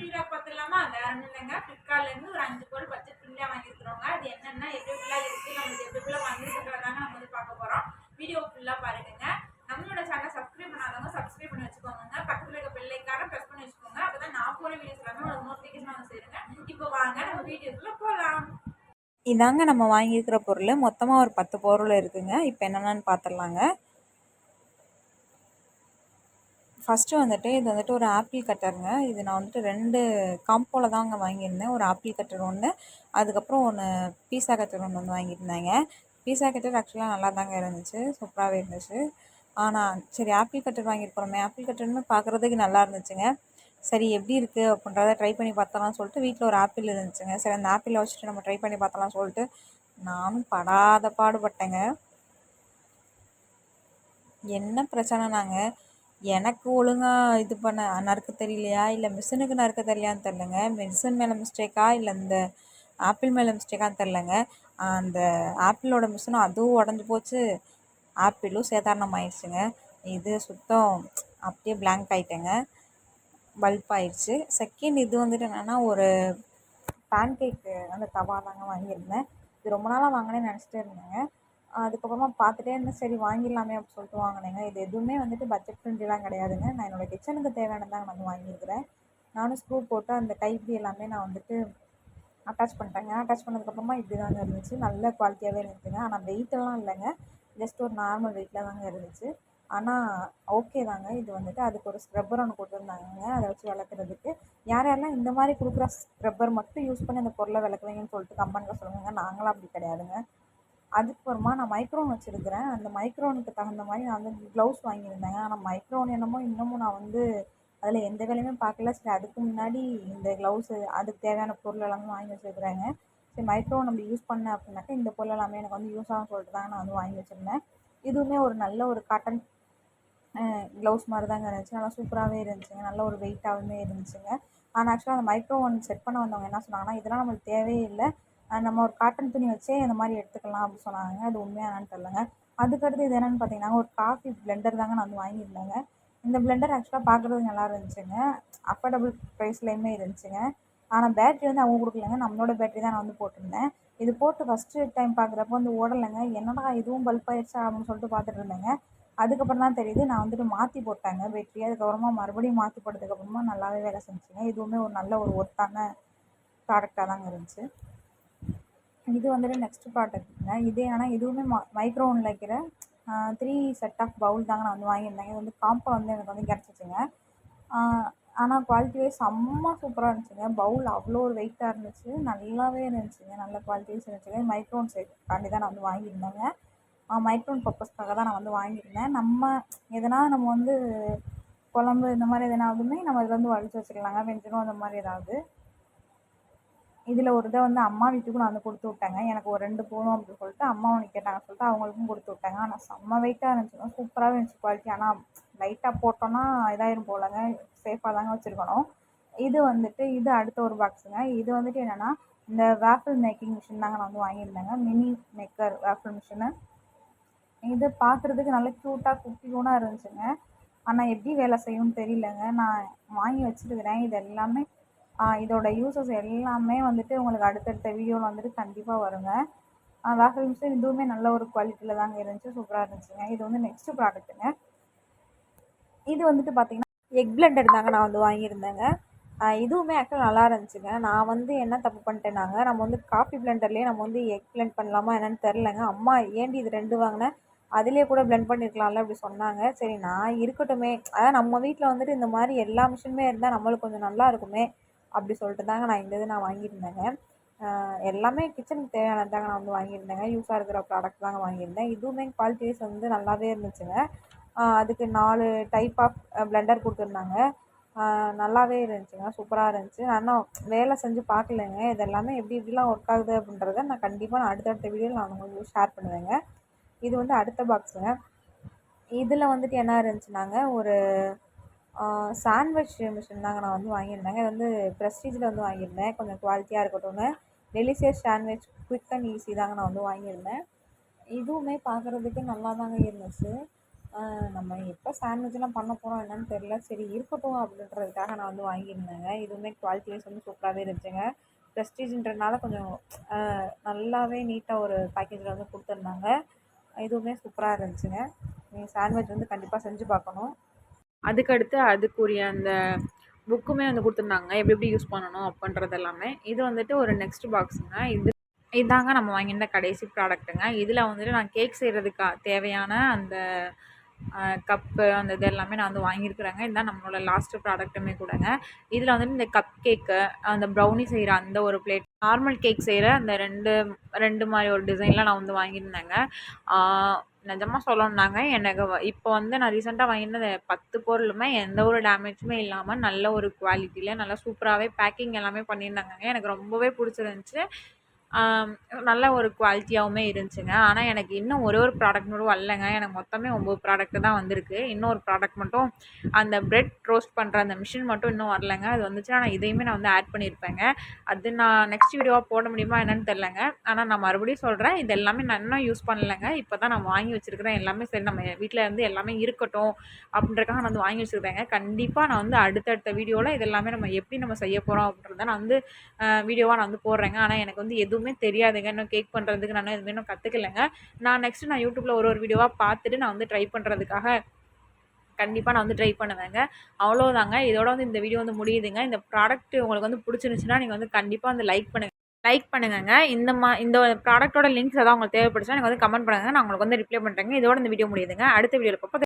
Video பார்த்துலாமா வேற ஒன்றும் இல்லைங்க. ஃப்ளிப்கார்ட்லேருந்து ஒரு அஞ்சு பொருள் பச்சை ஃப்ரெண்ட்லியாக வாங்கியிருக்கிறோங்க அது என்னென்ன எப்படி ஃபுல்லாக இருக்குது நம்மளுக்கு எது ஃபுல்லாக வாங்கியிருக்கிறதாங்க நம்ம வந்து பார்க்க போகிறோம் வீடியோ ஃபுல்லாக பாருங்க நம்மளோட சேனல் சப்ஸ்கிரைப் பண்ணாதவங்க சப்ஸ்கிரைப் பண்ணி வச்சுக்கோங்க பக்கத்தில் இருக்க பெல்லைக்கான ப்ரெஸ் பண்ணி வச்சுக்கோங்க. அப்போ தான் நான் போகிற வீடியோஸ் எல்லாமே உங்களுக்கு நோட்டிஃபிகேஷன் வந்து சேருங்க. இப்போ வாங்க நம்ம வீடியோக்குள்ளே போகலாம் இதாங்க நம்ம வாங்கியிருக்கிற பொருள். மொத்தமாக ஒரு பத்து பொருள் இருக்குங்க. இப்போ என்னென்னு பார்த்துடலாங்க ஃபஸ்ட்டு வந்துட்டு இது வந்துட்டு ஒரு ஆப்பிள் கட்டருங்க இது நான் வந்துட்டு ரெண்டு காம்போவில் தாங்க வாங்கியிருந்தேன். ஒரு ஆப்பிள் கட்டர் ஒன்று அதுக்கப்புறம் ஒன்று பீஸா கட்டர் ஒன்று வந்து வாங்கியிருந்தேங்க. பீஸா கட்டர் ஆக்சுவலாக நல்லா தாங்க இருந்துச்சு. சூப்பராகவே இருந்துச்சு. ஆனால் சரி ஆப்பிள் கட்டர் வாங்கியிருக்கிறோமே. ஆப்பிள் கட்டர்னு பார்க்குறதுக்கு நல்லா இருந்துச்சுங்க. சரி எப்படி இருக்குது அப்படின்றத ட்ரை பண்ணி பார்த்தலாம்னு சொல்லிட்டு வீட்டில் ஒரு ஆப்பிள் இருந்துச்சுங்க. சரி அந்த ஆப்பிளை வச்சுட்டு நம்ம ட்ரை பண்ணி பார்த்தலாம் சொல்லிட்டு நானும் படாத பாடுபட்டேங்க. என்ன பிரச்சனைனாங்க? எனக்கு ஒழுங்காக இது பண்ண நறுக்க தெரியலையா? இல்லை மிஷினுக்கு நறுக்க தெரியலையான்னு தெரிலங்க மிஷின் மேலே மிஸ்டேக்கா இல்லை இந்த ஆப்பிள் மேலே மிஸ்டேக்கான்னு தெரிலங்க அந்த ஆப்பிளோட மிஷினும் அதுவும் உடஞ்சி போச்சு. ஆப்பிளும் சேதாரணம் ஆயிடுச்சுங்க இது சுத்தம் அப்படியே பிளாங்க் ஆகிட்டேங்க பல்ப் ஆயிடுச்சு செகண்ட் இது வந்துட்டு என்னென்னா ஒரு பேன் கேக்கு அந்த தவா தாங்க வாங்கியிருந்தேன். இது ரொம்ப நாளாக வாங்கினேன்னு நினச்சிட்டே இருந்தேங்க. அதுக்கப்புறமா பார்த்துட்டே இருந்தேன். சரி வாங்கிடலாமே அப்படின்னு சொல்லிட்டு வாங்கினேங்க. இது எதுவுமே வந்துட்டு பட்ஜெட் ஃப்ரெண்ட்லிலாம் கிடையாதுங்க. நான் என்னோடய கிச்சனுக்கு தேவையானதாக நான் வந்து வாங்கியிருக்கிறேன். நானும் ஸ்க்ரூ போட்டு அந்த கைப்பிடி எல்லாமே நான் வந்துட்டு அட்டாச் பண்ணிட்டேங்க. அட்டாச் பண்ணதுக்கப்புறமா இப்படி தாங்க இருந்துச்சு. நல்ல குவாலிட்டியாகவே இருந்துச்சுங்க. ஆனால் வெயிட்டெல்லாம் இல்லைங்க. ஜஸ்ட் ஒரு நார்மல் வெயிட்டில் தாங்க இருந்துச்சு. ஆனால் ஓகே தாங்க. இது வந்துட்டு அதுக்கு ஒரு ஸ்க்ரப்பர் ஒன்று கொடுத்துருந்தாங்க அதை வச்சு விளக்குறதுக்கு யார் யாரெல்லாம் இந்த மாதிரி கொடுக்குற ஸ்க்ரப்பர் மட்டும் யூஸ் பண்ணி அந்த பொருளை விளக்குவீங்கன்னு சொல்லிட்டு கம்பெனியில் சொல்லுவாங்க நாங்களாம் அப்படி கிடையாதுங்க. அதுக்கப்புறமா நான் மைக்ரோன் வச்சுருக்கிறேன். அந்த மைக்ரோனுக்கு தகுந்த மாதிரி நான் வந்து க்ளவுஸ் வாங்கியிருந்தேன். ஆனால் மைக்ரோன் என்னமோ இன்னமும் நான் வந்து அதில் எந்த வேலையுமே பார்க்கல. சரி அதுக்கு முன்னாடி இந்த க்ளவுஸு அதுக்கு தேவையான பொருள் எல்லாமே வாங்கி வச்சுருக்குறாங்க. சரி மைக்ரோன் நம்ம யூஸ் பண்ணேன் அப்படின்னாக்கா இந்த பொருள் எல்லாமே எனக்கு வந்து யூஸ் ஆகும் சொல்லிட்டு தாங்க நான் வந்து வாங்கி வச்சுருந்தேன். இதுவுமே ஒரு நல்ல ஒரு காட்டன் க்ளவுஸ் மாதிரி தாங்க இருந்துச்சு. நல்லா சூப்பராகவே இருந்துச்சுங்க. நல்ல ஒரு வெயிட்டாகவுமே இருந்துச்சுங்க. ஆனால் ஆக்சுவலாக அந்த மைக்ரோ ஒன் செட் பண்ண வந்தவங்க என்ன சொன்னாங்கன்னா இதெல்லாம் நம்மளுக்கு தேவையே இல்லை. நம்ம ஒரு காட்டன் துணி வச்சே இந்த மாதிரி எடுத்துக்கலாம் அப்படின்னு சொன்னாங்க. அது உண்மையாக தெரிலங்க அதுக்கடுத்து இது என்னென்னு பார்த்தீங்கன்னா ஒரு காஃபி பிளெண்டர் தாங்க நான் வந்து வாங்கியிருந்தேங்க. இந்த பிளெண்டர் ஆக்சுவலாக பார்க்குறது நல்லா இருந்துச்சுங்க. அஃபோர்டபுள் ப்ரைஸ்லேயுமே இருந்துச்சுங்க. ஆனால் பேட்ரி வந்து அவங்க கொடுக்கலங்க. நம்மளோட பேட்ரி தான் நான் வந்து போட்டிருந்தேன். இது போட்டு ஃபஸ்ட்டு டைம் பார்க்குறப்போ வந்து ஓடலைங்க. என்னடா இதுவும் பல்ப் ஆயிடுச்சா அப்படின்னு சொல்லிட்டு பார்த்துட்டு இருந்தேங்க. அதுக்கப்புறம் தான் தெரியுது நான் வந்துட்டு மாற்றி போட்டாங்க பேட்ரி அதுக்கப்புறமா மறுபடியும் மாற்றி போட்டதுக்கப்புறமா நல்லாவே வேலை செஞ்சுங்க. இதுவுமே ஒரு நல்ல ஒரு ஒர்த்தான ப்ராடக்டாக தாங்க இருந்துச்சு. இது வந்துட்டு நெக்ஸ்ட் ப்ராடக்ட் ப்ராடக்ட்டுங்க இது ஆனால் இதுவுமே மா மைக்ரோனில் வைக்கிற த்ரீ செட் ஆஃப் பவுல் தாங்க நான் வந்து வாங்கியிருந்தேன். இது வந்து காம்போ வந்து எனக்கு வந்து கிடச்சிச்சிங்க. ஆனால் குவாலிட்டி வைஸ் செம்ம சூப்பராக இருந்துச்சுங்க. பவுல் அவ்வளோ ஒரு வெயிட்டாக இருந்துச்சு. நல்லாவே இருந்துச்சுங்க. நல்ல குவாலிட்டி வைஸ் இருந்துச்சுங்க. மைக்ரோன் காண்டி தான் நான் வந்து வாங்கியிருந்தேங்க. மைக்ரோன் பர்பஸ்க்காக தான் நான் வந்து வாங்கியிருந்தேன். நம்ம எதனா நம்ம வந்து குழம்பு இந்த மாதிரி எதனாவதுமே நம்ம இதில் வந்து வலிச்சு வச்சுக்கலாங்க. வெஞ்சிடும் அந்த மாதிரி ஏதாவது இதில் ஒரு இதை வந்து அம்மா வீட்டுக்கும் நான் வந்து கொடுத்து விட்டேங்க. எனக்கு ஒரு ரெண்டு போதும் அப்படின்னு சொல்லிட்டு அம்மா ஒன்று கேட்டாங்க. சொல்லிட்டு அவங்களுக்கும் கொடுத்து விட்டேங்க. ஆனால் செம்ம வெயிட்டாக இருந்துச்சுங்க சூப்பராகவே இருந்துச்சு குவாலிட்டி ஆனால் லைட்டாக போட்டோன்னா இதாயிரும் போலங்க. சேஃபாக தாங்க வச்சுருக்கணும். இது வந்துட்டு இது அடுத்த ஒரு பாக்ஸுங்க இது வந்துட்டு என்னென்னா இந்த வேஃபிள் மேக்கிங் மிஷின் தாங்க நான் வந்து வாங்கியிருந்தேங்க. மினி மேக்கர் வேஃபிள் மிஷினு இது பார்க்குறதுக்கு நல்லா க்யூட்டாக குட்டியூனாக இருந்துச்சுங்க. ஆனால் எப்படி வேலை செய்யும்னு தெரியலங்க. நான் வாங்கி வச்சுருக்கிறேன். இது எல்லாமே இதோட யூசஸ் எல்லாமே வந்துட்டு உங்களுக்கு அடுத்தடுத்த வீடியோவில் வந்துட்டு கண்டிப்பாக வருங்க. வேஃபல் மிஷின் இதுவுமே நல்ல ஒரு குவாலிட்டியில் தாங்க இருந்துச்சு. சூப்பராக இருந்துச்சுங்க. இது வந்து நெக்ஸ்ட்டு ப்ராடக்ட்டுங்க இது வந்துட்டு பார்த்திங்கன்னா எக் பிளெண்டர் தாங்க நான் வந்து வாங்கியிருந்தேங்க. இதுவுமே ஆக்சுவலாக நல்லா இருந்துச்சுங்க. நான் வந்து என்ன தப்பு பண்ணிட்டேனாங்க? நம்ம வந்து காஃபி பிளெண்டர்லேயே நம்ம வந்து எக் பிளெண்ட் பண்ணலாமா என்னென்னு தெரிலங்க அம்மா ஏண்டி இது ரெண்டு வாங்கினேன் அதிலே கூட பிளெண்ட் பண்ணியிருக்கலாம்ல அப்படி சொன்னாங்க. சரி நான் இருக்கட்டுமே. அதான் நம்ம வீட்டில் வந்துட்டு இந்த மாதிரி எல்லா மிஷினுமே இருந்தால் நம்மளுக்கு கொஞ்சம் நல்லா இருக்குமே. அப்படி சொல்லிட்டு தாங்க நான் இந்த இது நான் வாங்கியிருந்தேங்க. எல்லாமே கிச்சனுக்கு தேவையானது தாங்க நான் வந்து வாங்கியிருந்தேங்க. யூஸாக இருக்கிற ப்ராடக்ட் தாங்க வாங்கியிருந்தேன். இதுவுமே குவாலிட்டிஸ் வந்து நல்லாவே இருந்துச்சுங்க. அதுக்கு நாலு டைப் ஆஃப் பிளெண்டர் கொடுத்துருந்தாங்க. நல்லாவே இருந்துச்சுங்க. சூப்பராக இருந்துச்சு. நான் இன்னும் வேலை செஞ்சு பார்க்கலங்க. இது எல்லாமே எப்படி எப்படிலாம் ஒர்க் ஆகுது அப்படின்றத நான் கண்டிப்பாக நான் அடுத்தடுத்த வீடியோவில் நான் உங்களுக்கு ஷேர் பண்ணுவேங்க. இது வந்து அடுத்த பாக்ஸுங்க இதில் வந்துட்டு என்ன இருந்துச்சுனாங்க ஒரு சாண்ட்விச் மிஷின் தாங்க நான் வந்து வாங்கியிருந்தேங்க. இது வந்து ப்ரெஸ்டீஜில் வந்து வாங்கியிருந்தேன். கொஞ்சம் குவாலிட்டியாக இருக்கட்டும்னு delicious sandwich quick and easy தாங்க நான் வந்து வாங்கியிருந்தேன். இதுவுமே பார்க்குறதுக்கு நல்லா தாங்க இருந்துச்சு நம்ம எப்போ சாண்ட்விச்லாம் பண்ண போகிறோம் என்னன்னு தெரில சரி இருக்கட்டும் அப்படின்றதுக்காக நான் வந்து வாங்கியிருந்தேங்க. இதுவுமே குவாலிட்டி வைஸ் வந்து சூப்பராகவே இருந்துச்சுங்க. ப்ரெஸ்டீஜ்ன்றனால கொஞ்சம் நல்லாவே நீட்டாக ஒரு பேக்கேஜில் வந்து கொடுத்துருந்தாங்க. இதுவுமே சூப்பராக இருந்துச்சுங்க. நீங்கள் சாண்ட்விச் வந்து கண்டிப்பாக செஞ்சு பார்க்கணும். அதுக்கடுத்து அதுக்குரிய அந்த புக்குமே வந்து கொடுத்துருந்தாங்க. எப்படி எப்படி யூஸ் பண்ணணும் அப்படின்றது எல்லாமே. இது வந்துட்டு ஒரு நெக்ஸ்ட் பாக்ஸுங்க இது இதாங்க நம்ம வாங்கியிருந்த கடைசி ப்ராடக்ட்டுங்க இதில் வந்துட்டு நான் கேக் செய்கிறதுக்காக தேவையான அந்த கப்பு அந்த இது எல்லாமே நான் வந்து வாங்கியிருக்கிறேங்க. இதுதான் நம்மளோட லாஸ்ட்டு ப்ராடக்ட்டுமே கூடங்க. இதில் வந்துட்டு இந்த கப் கேக்கு அந்த ப்ரௌனி செய்கிற அந்த ஒரு பிளேட் நார்மல் கேக் செய்கிற அந்த ரெண்டு ரெண்டு மாதிரி ஒரு டிசைன்லாம் நான் வந்து வாங்கியிருந்தேங்க. நிஜமாக சொல்லணுன்னாங்க எனக்கு வ- இப்போ வந்து நான் ரீசெண்டாக வாங்கினது பத்து பொருளுமே எந்த ஒரு டேமேஜுமே இல்லாமல் நல்ல ஒரு குவாலிட்டியில் நல்லா சூப்பராகவே பேக்கிங் எல்லாமே பண்ணியிருந்தாங்கங்க. எனக்கு ரொம்பவே பிடிச்சிருந்துச்சி. நல்ல ஒரு குவாலிட்டியாகவுமே இருந்துச்சுங்க. ஆனால் எனக்கு இன்னும் ஒரே ஒரு ப்ராடக்ட் மட்டும் வரலங்க. எனக்கு மொத்தமே ஒம்பது ப்ராடக்ட் தான் வந்திருக்கு. இன்னொரு ப்ராடக்ட் மட்டும் அந்த ப்ரெட் ரோஸ்ட் பண்ணுற அந்த மிஷின் மட்டும் இன்னும் வரலங்க. அது வந்துச்சுன்னா நான் இதையுமே நான் வந்து ஆட் பண்ணியிருப்பேங்க. அது நான் நெக்ஸ்ட் வீடியோவாக போட முடியுமா என்னன்னு தெரிலங்க ஆனால் நான் மறுபடியும் சொல்கிறேன் இது எல்லாமே நான் இன்னும் யூஸ் பண்ணலைங்க. இப்போ தான் நான் வாங்கி வச்சுருக்கிறேன். எல்லாமே சரி நம்ம வீட்டில் இருந்து எல்லாமே இருக்கட்டும் அப்படின்றக்காக நான் வந்து வாங்கி வச்சுருக்கேங்க கண்டிப்பாக நான் வந்து அடுத்தடுத்த வீடியோவில் இது எல்லாமே நம்ம எப்படி நம்ம செய்ய போகிறோம் அப்படின்றத நான் வந்து வீடியோவாக நான் வந்து போடுறேங்க. ஆனால் எனக்கு வந்து எதுவும் எதுவுமே தெரியாதுங்க. இன்னும் கேக் பண்ணுறதுக்கு நான் எதுவுமே இன்னும் கற்றுக்கலைங்க நான் நெக்ஸ்ட்டு நான் யூடியூப்பில் ஒரு ஒரு வீடியோவாக பார்த்துட்டு நான் வந்து ட்ரை பண்ணுறதுக்காக கண்டிப்பாக நான் வந்து ட்ரை பண்ணுவேங்க. அவ்வளோதாங்க இதோட வந்து இந்த வீடியோ வந்து முடியுதுங்க. இந்த ப்ராடக்ட் உங்களுக்கு வந்து பிடிச்சிருந்துச்சுன்னா நீங்கள் வந்து கண்டிப்பாக வந்து லைக் பண்ணுங்கள் லைக் பண்ணுங்கங்க. இந்த மா இந்த ப்ராடக்ட்டோட லிங்க்ஸ் ஏதாவது உங்களுக்கு தேவைப்படுச்சுன்னா நீங்கள் வந்து கமெண்ட் பண்ணுங்கள் நான் உங்களுக்கு வந்து ரிப்ளை பண்ணுறேங்க இதோட இந்த வீடியோ முடியுதுங்க. அடுத்த வீடியோவில் பார்ப்போம்.